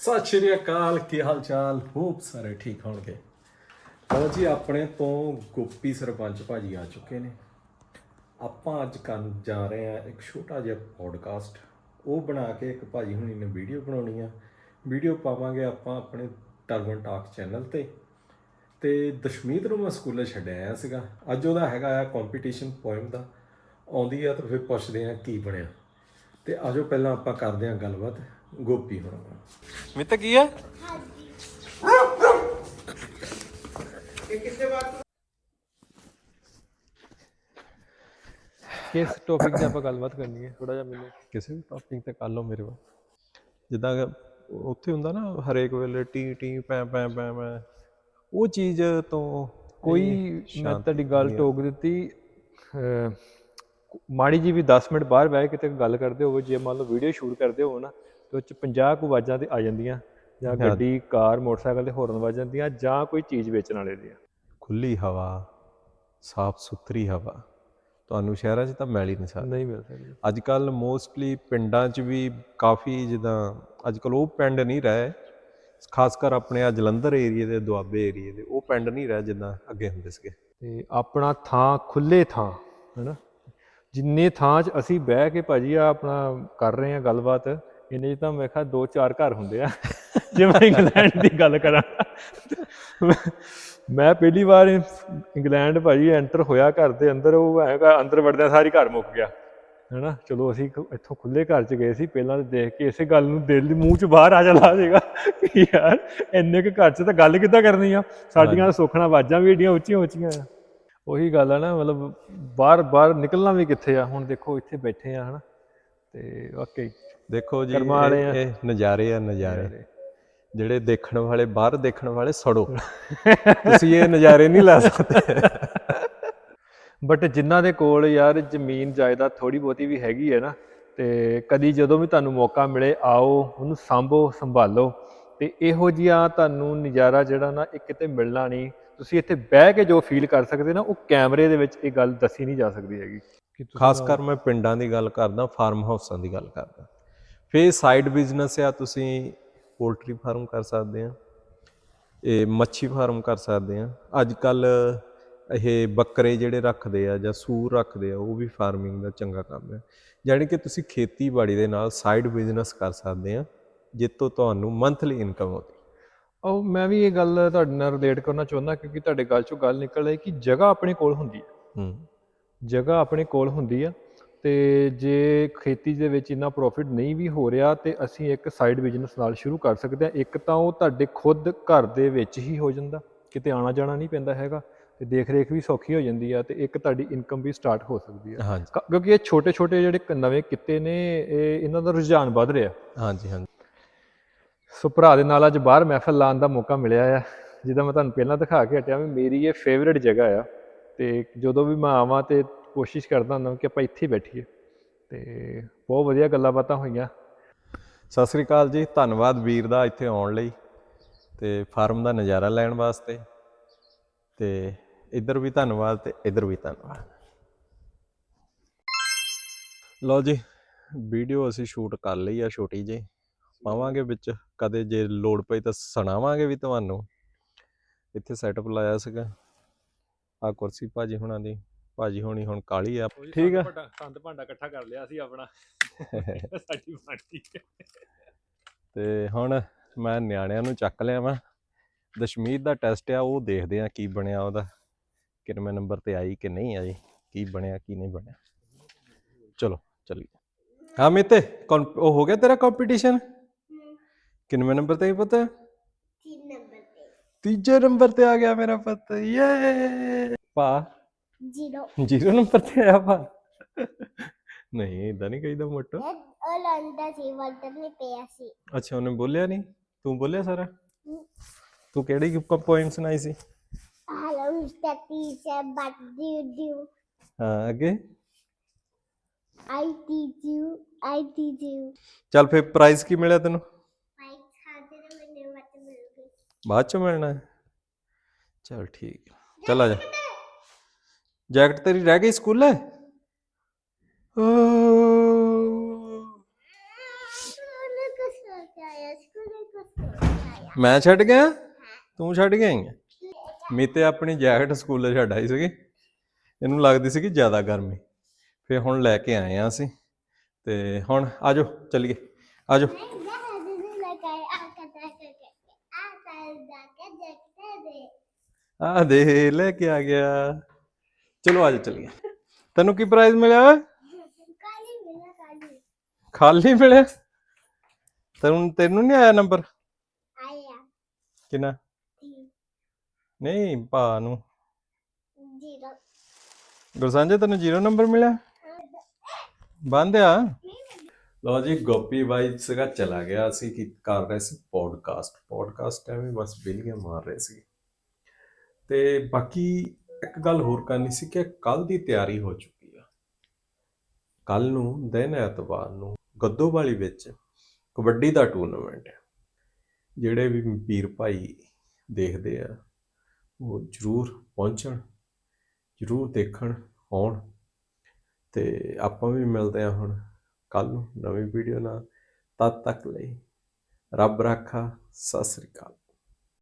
ਸਤਿ ਸ਼੍ਰੀ ਅਕਾਲ, ਕੀ ਹਾਲ ਚਾਲ ਹੋਪ ਸਾਰੇ ਠੀਕ ਹੋਣਗੇ। ਲਓ ਜੀ, ਆਪਣੇ ਤੋਂ ਗੋਪੀ ਸਰਪੰਚ ਭਾਜੀ ਆ ਚੁੱਕੇ ਨੇ। ਆਪਾਂ ਅੱਜ ਕਰਨ ਜਾ ਰਹੇ ਆ ਇੱਕ ਛੋਟਾ ਜਿਹਾ ਪੋਡਕਾਸਟ ਉਹ ਬਣਾ ਕੇ ਇੱਕ ਭਾਜੀ ਹੁਣੀ ਨੇ ਵੀਡੀਓ ਬਣਾਉਣੀ ਆ। ਵੀਡੀਓ ਪਾਵਾਂਗੇ ਆਪਾਂ ਆਪਣੇ ਟਰਬਨ ਟਾਕ ਚੈਨਲ ਤੇ। ਤੇ ਦਸ਼ਮੀਤ ਨੂੰ ਮੈਂ ਸਕੂਲੇ ਛੱਡਿਆ ਆਇਆ ਸੀਗਾ। ਅੱਜ ਉਹਦਾ ਹੈਗਾ ਆ ਕੰਪੀਟੀਸ਼ਨ ਪੋਇਮ ਦਾ। ਆਉਂਦੀ ਆ ਤਾਂ ਫਿਰ ਪੁੱਛਦੇ ਆ ਕੀ ਬਣਿਆ। ਤੇ ਆਜੋ ਪਹਿਲਾਂ ਆਪਾਂ ਕਰਦੇ ਆ ਗੱਲਬਾਤ। ਗੋਪੀ ਹੋਣਾ। ਮਿੱਤ ਕੀ ਹੈ? ਕਿਸ ਟੌਪਿਕ ਤੇ ਆਪਾਂ ਗੱਲਬਾਤ ਕਰਨੀ ਹੈ? ਥੋੜਾ ਜਿਹਾ ਮੈਨੂੰ ਕਿਸੇ ਵੀ ਟੌਪਿਕ ਤੇ ਕਰ ਲਓ ਮੇਰੇ ਵੱਲ। ਜਿੱਦਾਂ ਕਿ ਉੱਥੇ ਹੁੰਦਾ ਨਾ ਹਰੇਕ ਵੇਲੇ ਟੀ ਟੀ ਪੈ ਪੈ ਪੈ ਪੈ। ਉਹ ਚੀਜ਼ ਤੋਂ ਕੋਈ ਮੈਂ ਤੁਹਾਡੀ ਗੱਲ ਟੋਕ ਦਿੱਤੀ ਅਹ, ਮਾੜੀ ਜੀ ਵੀ 10 ਮਿੰਟ ਬਾਹਰ ਬਹਿ ਕੇ ਕਿਤੇ ਗੱਲ ਕਰਦੇ ਹੋਵੋ ਜੇ ਮੰਨ ਲਓ ਵੀਡੀਓ ਸ਼ੂਟ ਕਰਦੇ ਹੋਵੋ ਨਾ ਤੇ ਉਹ ਚ 50 ਕੁ ਆਵਾਜ਼ਾਂ ਤੇ ਆ ਜਾਂਦੀਆਂ ਜਾਂ ਗੱਡੀ ਕਾਰ ਮੋਟਰਸਾਈਕਲ ਤੇ ਹੋਰਨ ਵੱਜ ਜਾਂਦੀਆਂ ਜਾਂ ਕੋਈ ਚੀਜ਼ ਵੇਚਣ ਵਾਲੇ ਦੀਆਂ। ਖੁੱਲੀ ਹਵਾ ਸਾਫ਼ ਸੁਥਰੀ ਹਵਾ। ਤੁਹਾਨੂੰ ਸ਼ਹਿਰਾਂ 'ਚ ਤਾਂ ਮਿਲ ਹੀ ਨਹੀਂ ਸਕਦੀ। ਨਹੀਂ ਮਿਲ ਸਕਦੀ। ਅੱਜ ਕੱਲ ਮੋਸਟਲੀ ਪਿੰਡਾਂ 'ਚ ਵੀ ਕਾਫੀ ਜਿੱਦਾਂ ਅੱਜ ਕੱਲ ਉਹ ਪਿੰਡ ਨਹੀਂ ਰਹੇ ਖਾਸ ਕਰ ਆਪਣੇ ਆ ਜਲੰਧਰ ਏਰੀਏ ਦੇ ਦੁਆਬੇ ਏਰੀਏ ਦੇ ਉਹ ਪਿੰਡ ਨਹੀਂ ਰਹੇ ਜਿੱਦਾਂ ਅੱਗੇ ਹੁੰਦੇ ਸੀਗੇ। ਤੇ ਆਪਣਾ ਥਾਂ ਖੁੱਲੇ ਥਾਂ ਹੈਨਾ? ਜਿੰਨੇ ਥਾਂ 'ਚ ਅਸੀਂ ਬਹਿ ਕੇ ਭਾਜੀ ਆ ਆਪਣਾ ਕਰ ਰਹੇ ਆ ਗੱਲਬਾਤ ਇਹਨੇ 'ਚ ਤਾਂ ਮੈਂ ਕਿਹਾ ਦੋ ਚਾਰ ਘਰ ਹੁੰਦੇ ਆ। ਜੇ ਮੈਂ ਇੰਗਲੈਂਡ ਦੀ ਗੱਲ ਕਰਾਂ। ਮੈਂ ਪਹਿਲੀ ਵਾਰ ਇੰਗਲੈਂਡ ਭਾਜੀ ਐਂਟਰ ਹੋਇਆ ਘਰ ਦੇ ਅੰਦਰ ਉਹ ਹੈਗਾ ਅੰਦਰ ਵੜਦਿਆਂ ਸਾਰੀ ਘਰ ਮੁੱਕ ਗਿਆ। ਹੈਨਾ? ਚਲੋ ਅਸੀਂ ਇੱਥੋਂ ਖੁੱਲੇ ਘਰ 'ਚ ਗਏ ਸੀ ਪਹਿਲਾਂ ਤਾਂ ਦੇਖ ਕੇ ਇਸੇ ਗੱਲ ਨੂੰ ਦਿਲ ਦੇ ਮੂੰਹ 'ਚ ਬਾਹਰ ਆ ਸੀਗਾ ਕਿ ਯਾਰ ਇੰਨੇ ਕੁ ਘਰ 'ਚ ਤਾਂ ਗੱਲ ਕਿੱਦਾਂ ਕਰਨੀ ਆ? ਸਾਡੀਆਂ ਸੁੱਖਣਾ ਆਵਾਜ਼ਾਂ ਵੀ ਏਡੀਆਂ ਉੱਚੀਆਂ ਉੱਚੀਆਂ ਆ। ਉਹੀ ਗੱਲ ਆ ਨਾ ਮਤਲਬ ਬਾਹਰ ਬਾਹਰ ਨਿਕਲਣਾ ਵੀ ਕਿੱਥੇ ਆ? ਹੁਣ ਦੇਖੋ ਇੱਥੇ ਬੈਠੇ ਆ ਹਨਾ? ਤੇ ਵਾਕਈ ਦੇਖੋ ਜੀ ਕਰਮਾਂ ਵਾਲੇ ਇਹ ਆ। ਇਹ ਨਜ਼ਾਰੇ ਆ ਨਜ਼ਾਰੇ। ਜਿਹੜੇ ਦੇਖਣ ਵਾਲੇ ਬਾਹਰ ਦੇਖਣ ਵਾਲੇ ਸੜੋ। ਤੁਸੀਂ ਇਹ ਨਜ਼ਾਰੇ ਨਹੀਂ ਲੈ ਸਕਦੇ। ਬਟ ਜਿਨ੍ਹਾਂ ਦੇ ਕੋਲ ਯਾਰ ਜ਼ਮੀਨ ਜਾਇਦਾਦ ਥੋੜੀ ਬਹੁਤੀ ਵੀ ਹੈਗੀ ਹੈ ਨਾ ਤੇ ਕਦੀ ਜਦੋਂ ਵੀ ਤੁਹਾਨੂੰ ਮੌਕਾ ਮਿਲੇ ਆਓ ਉਹਨੂੰ ਸੰਭੋ ਸੰਭਾਲੋ। ਤੇ ਇਹੋ ਜਿਹਾ ਤੁਹਾਨੂੰ ਨਜ਼ਾਰਾ ਜਿਹੜਾ ਨਾ ਇਹ ਕਿਤੇ ਮਿਲਣਾ ਨਹੀਂ। ਤੁਸੀਂ ਇੱਥੇ ਬਹਿ ਕੇ ਜੋ ਫੀਲ ਕਰ ਸਕਦੇ ਨਾ ਉਹ ਕੈਮਰੇ ਦੇ ਵਿੱਚ ਇਹ ਗੱਲ ਦੱਸੀ ਨਹੀਂ ਜਾ ਸਕਦੀ ਹੈਗੀ। ਖਾਸ ਕਰ ਮੈਂ ਪਿੰਡਾਂ ਦੀ ਗੱਲ ਕਰਦਾ ਫਾਰਮ ਹਾਊਸਾਂ ਦੀ ਗੱਲ ਕਰਦਾ। ਫੇਰ ਸਾਈਡ ਬਿਜ਼ਨਸ ਆ ਤੁਸੀਂ ਪੋਲਟਰੀ ਫਾਰਮ ਕਰ ਸਕਦੇ ਆ ਇਹ ਮੱਛੀ ਫਾਰਮ ਕਰ ਸਕਦੇ ਆ। ਅੱਜ ਕੱਲ ਇਹ ਬੱਕਰੇ ਜਿਹੜੇ ਰੱਖਦੇ ਆ ਜਾਂ ਸੂਰ ਰੱਖਦੇ ਆ ਉਹ ਵੀ ਫਾਰਮਿੰਗ ਦਾ ਚੰਗਾ ਕੰਮ ਹੈ ਯਾਨੀ ਕਿ ਤੁਸੀਂ ਖੇਤੀਬਾੜੀ ਦੇ ਨਾਲ ਸਾਈਡ ਬਿਜ਼ਨਸ ਕਰ ਸਕਦੇ ਆ ਜਿੱਤੋਂ ਤੁਹਾਨੂੰ ਮੰਥਲੀ ਇਨਕਮ ਆਉਂਦੀ। ਉਹ ਮੈਂ ਵੀ ਇਹ ਗੱਲ ਤੁਹਾਡੇ ਨਾਲ ਰਿਲੇਟ ਕਰਨਾ ਚਾਹੁੰਦਾ ਕਿਉਂਕਿ ਤੁਹਾਡੇ ਗੱਲ ਚੋਂ ਗੱਲ ਨਿਕਲ ਆਈ ਕਿ ਜਗ੍ਹਾ ਆਪਣੇ ਕੋਲ ਹੁੰਦੀ ਹੈ ਹੂੰ। ਜਗ੍ਹਾ ਆਪਣੇ ਕੋਲ ਹੁੰਦੀ ਆ ਤੇ ਜੇ ਖੇਤੀ ਦੇ ਵਿੱਚ ਇੰਨਾ ਪ੍ਰੋਫਿਟ ਨਹੀਂ ਵੀ ਹੋ ਰਿਹਾ ਤੇ ਅਸੀਂ ਇੱਕ ਸਾਈਡ ਬਿਜ਼ਨਸ ਨਾਲ ਸ਼ੁਰੂ ਕਰ ਸਕਦੇ ਹਾਂ। ਇੱਕ ਤਾਂ ਉਹ ਤੁਹਾਡੇ ਖੁਦ ਘਰ ਦੇ ਵਿੱਚ ਹੀ ਹੋ ਜਾਂਦਾ। ਕਿਤੇ ਆਣਾ ਜਾਣਾ ਨਹੀਂ ਪੈਂਦਾ ਹੈਗਾ ਤੇ ਦੇਖ ਰੇਖ ਵੀ ਸੌਖੀ ਹੋ ਜਾਂਦੀ ਆ ਤੇ ਇੱਕ ਤੁਹਾਡੀ ਇਨਕਮ ਵੀ ਸਟਾਰਟ ਹੋ ਸਕਦੀ ਆ। ਕਿਉਂਕਿ ਇਹ ਛੋਟੇ ਛੋਟੇ ਜਿਹੜੇ ਨਵੇਂ ਕਿੱਤੇ ਨੇ ਇਹ ਇਹਨਾਂ ਦਾ ਰੁਝਾਨ ਵੱਧ ਰਿਹਾ। ਹਾਂਜੀ ਹਾਂਜੀ। ਸੋ ਭਰਾ ਦੇ ਨਾਲ ਅੱਜ ਬਾਹਰ ਮਹਿਫਲ ਲਾਉਣ ਦਾ ਮੌਕਾ ਮਿਲਿਆ ਆ। ਜਿਹਦਾ ਮੈਂ ਤੁਹਾਨੂੰ ਪਹਿਲਾਂ ਦਿਖਾ ਕੇ ਹਟਿਆ ਵੀ ਮੇਰੀ ਇਹ ਫੇਵਰਿਟ ਜਗ੍ਹਾ ਆ ਤੇ ਜਦੋਂ ਵੀ ਮੈਂ ਆਵਾਂ ਤੇ ਕੋਸ਼ਿਸ਼ ਕਰਦਾ ਹੁੰਦਾ ਕਿ ਆਪਾਂ ਇੱਥੇ ਬੈਠੀਏ। ਤੇ ਬਹੁਤ ਵਧੀਆ ਗੱਲਾਂ ਬਾਤਾਂ ਹੋਈਆਂ। ਸਤਿ ਸ੍ਰੀ ਅਕਾਲ ਜੀ, ਧੰਨਵਾਦ ਵੀਰ ਦਾ ਇੱਥੇ ਆਉਣ ਲਈ ਤੇ ਫਾਰਮ ਦਾ ਨਜ਼ਾਰਾ ਲੈਣ ਵਾਸਤੇ। ਤੇ ਇੱਧਰ ਵੀ ਧੰਨਵਾਦ ਤੇ ਇੱਧਰ ਵੀ ਧੰਨਵਾਦ। ਲਓ ਜੀ, ਵੀਡੀਓ ਅਸੀਂ ਸ਼ੂਟ ਕਰ ਲਈ ਆ ਛੋਟੀ ਜਿਹੀ। ਪਾਵਾਂਗੇ ਵਿੱਚ, ਕਦੇ ਜੇ ਲੋੜ ਪਈ ਤਾਂ ਸੁਣਾਵਾਂਗੇ ਵੀ ਤੁਹਾਨੂੰ। ਇੱਥੇ ਸੈਟਅਪ ਲਾਇਆ ਸੀਗਾ। ਆ ਕੁਰਸੀ ਭਾਜੀ ਹੁਣਾਂ ਦੀ। ਭਾਜੀ ਹੋਣੀ ਹੁਣ ਕਾਲੀ ਆ। ਠੀਕ ਆ? ਸੰਦ ਭਾਂਡਾ ਇਕੱਠਾ ਕਰ ਲਿਆ ਸੀ ਆਪਣਾ। ਸਾਡੀ ਮਾਟੀ। ਤੇ ਹੁਣ ਮੈਂ ਨਿਆਣਿਆਂ ਨੂੰ ਚੱਕ ਲਿਆ ਵਾ। ਦਸ਼ਮੀਤ ਦਾ ਟੈਸਟ ਆ ਉਹ ਦੇਖਦੇ ਆ ਕੀ ਬਣਿਆ ਉਹਦਾ। ਕਿੰਨੇ ਨੰਬਰ ਤੇ ਆਈ ਕਿ ਨਹੀਂ ਆਈ ਕੀ ਬਣਿਆ ਕੀ ਨਹੀਂ ਬਣਿਆ। ਚਲੋ ਚੱਲੀ ਹਾਂ ਮਿੱਤੇ ਉਹ ਹੋ ਗਿਆ ਤੇਰਾ ਕੰਪੀਟੀਸ਼ਨ ਕਿੰਨੇ ਨੰਬਰ ਤੇ ਪਤਾ? 3 ਨੰਬਰ ਤੇ। ਤੀਜੇ ਨੰਬਰ ਤੇ ਆ ਗਿਆ ਮੇਰਾ ਪਤਾ ਯੇ! ਪਾ। ਜ਼ੀਰੋ। ਜ਼ੀਰੋ ਨੰਬਰ ਤੇ ਆਇਆ ਵਾ ਨਹੀਂ ਇਦਾਂ ਨਹੀਂ ਕਹੀਦਾ ਮੋਟੋ। ਉਹ ਲੰਦਾ ਸੀ ਵਰਤਨ ਨੇ ਪਿਆ ਸੀ। ਅੱਛਾ ਉਹਨੇ ਬੋਲਿਆ ਨਹੀਂ? ਤੂੰ ਬੋਲਿਆ ਸਾਰਾ? ਤੂੰ ਕਿਹੜੀ ਪੋਇਮ ਸੁਣਾਈ ਸੀ? Hello mister teacher but do do ਹਾਂ। ਅੱਗੇ? I teach you I teach you ਚੱਲ ਫੇ ਪ੍ਰਾਈਜ਼ ਕੀ ਮਿਲਿਆ ਤੈਨੂੰ? ਪ੍ਰਾਈਜ਼ ਬਾਅਦ ਚ ਮਿਲਣਾ ਹੈ। ਚਲ ਠੀਕ। ਚਲ ਆ ਜਾ। ਜੈਕਟ ਤੇਰੀ ਰਹਿ ਗਈ ਸਕੂਲੇ? ਮੈਂ ਛੱਡ ਗਿਆ? ਤੂੰ ਛੱਡ ਗਿਆ ਮੀਤੇ ਆਪਣੀ ਜੈਕਟ ਸਕੂਲ ਛੱਡ ਆਈ ਸੀਗੀ। ਇਹਨੂੰ ਲੱਗਦੀ ਸੀ ਕਿ ਜ਼ਿਆਦਾ ਗਰਮੀ। ਫੇ ਹੁਣ ਲੈ ਕੇ ਆਏ ਆ ਅਸੀਂ। ਤੇ ਹੁਣ ਆਜੋ ਚੱਲੀਏ। ਆਜੋ। ਆ ਦੇ ਲੈ ਕੇ ਆ ਗਿਆ। ਚਲੋ ਆਜੋ ਚੱਲੀਏ। ਤੈਨੂੰ ਕੀ ਪ੍ਰਾਈਜ਼ ਮਿਲਿਆ ਓਏ? ਖਾਲੀ ਮਿਲਿਆ ਤੈਨੂੰ ਤੈਨੂੰ ਨਹੀਂ ਆਇਆ ਨੰਬਰ ਕਿੰਨਾ? ਨਹੀਂ ਭਾ ਨੂੰ। ਗੁਰਸਾਂਝੇ ਤੈਨੂੰ ਜ਼ੀਰੋ ਨੰਬਰ ਮਿਲਿਆ? ਬੰਦ ਆ। ਲਓ ਜੀ ਗੋਪੀ ਬਾਈ ਸੀਗਾ ਚਲਾ ਗਿਆ ਅਸੀਂ ਕੀ ਕਰ ਰਹੇ ਸੀ? ਪੋਡਕਾਸਟ ਪੋਡਕਾਸਟ ਐਵੇਂ ਬਸ ਬਿਲੀਆਂ ਮਾਰ ਰਹੇ ਸੀ। ਤੇ ਬਾਕੀ ਇੱਕ ਗੱਲ ਹੋਰ ਕਰਨੀ ਸੀ ਕਿ ਕੱਲ ਦੀ ਤਿਆਰੀ ਹੋ ਚੁੱਕੀ ਆ। ਕੱਲ ਨੂੰ, ਦਿਨ ਐਤਵਾਰ ਨੂੰ ਗੱਦੋਵਾਲੀ ਵਿੱਚ ਕਬੱਡੀ ਦਾ ਟੂਰਨਾਮੈਂਟ ਹੈ ਜਿਹੜੇ ਵੀ ਵੀਰ ਭਾਈ ਦੇਖਦੇ ਆ, ਉਹ ਜ਼ਰੂਰ ਪਹੁੰਚਣ, ਜ਼ਰੂਰ ਦੇਖਣ, ਆਉਣ। ਤੇ ਆਪਾਂ ਵੀ ਮਿਲਦੇ ਆ ਹੁਣ ਕੱਲ ਨੂੰ ਨਵੀਂ ਵੀਡੀਓ ਨਾਲ। ਤਦ ਤੱਕ ਲਈ ਰੱਬ ਰਾਖਾ, ਸਤਿ ਸ੍ਰੀ ਅਕਾਲ।